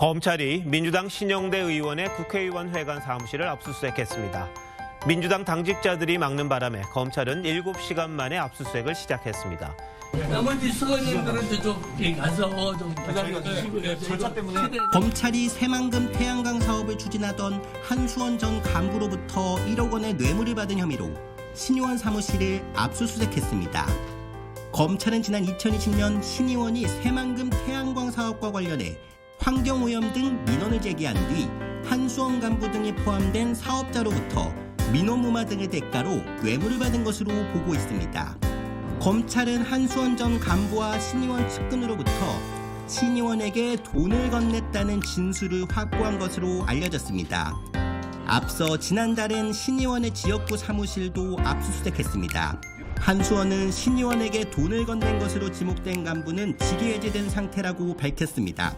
검찰이 민주당 신영대 의원의 국회의원 회관 사무실을 압수수색했습니다. 민주당 당직자들이 막는 바람에 검찰은 7시간 만에 압수수색을 시작했습니다. 나머지 수건님들한테 좀 가서 좀 기다려 주시고요. 절차 때문에. 검찰이 새만금 태양광 사업을 추진하던 한수원 전 간부로부터 1억 원의 뇌물을 받은 혐의로 신의원 사무실을 압수수색했습니다. 검찰은 지난 2020년 신의원이 새만금 태양광 사업과 관련해 환경오염 등 민원을 제기한 뒤 한수원 간부 등이 포함된 사업자로부터 민원 무마 등의 대가로 뇌물을 받은 것으로 보고 있습니다. 검찰은 한수원 전 간부와 신의원 측근으로부터 신의원에게 돈을 건넸다는 진술을 확보한 것으로 알려졌습니다. 앞서 지난달엔 신의원의 지역구 사무실도 압수수색했습니다. 한수원은 신의원에게 돈을 건넨 것으로 지목된 간부는 직위 해제된 상태라고 밝혔습니다.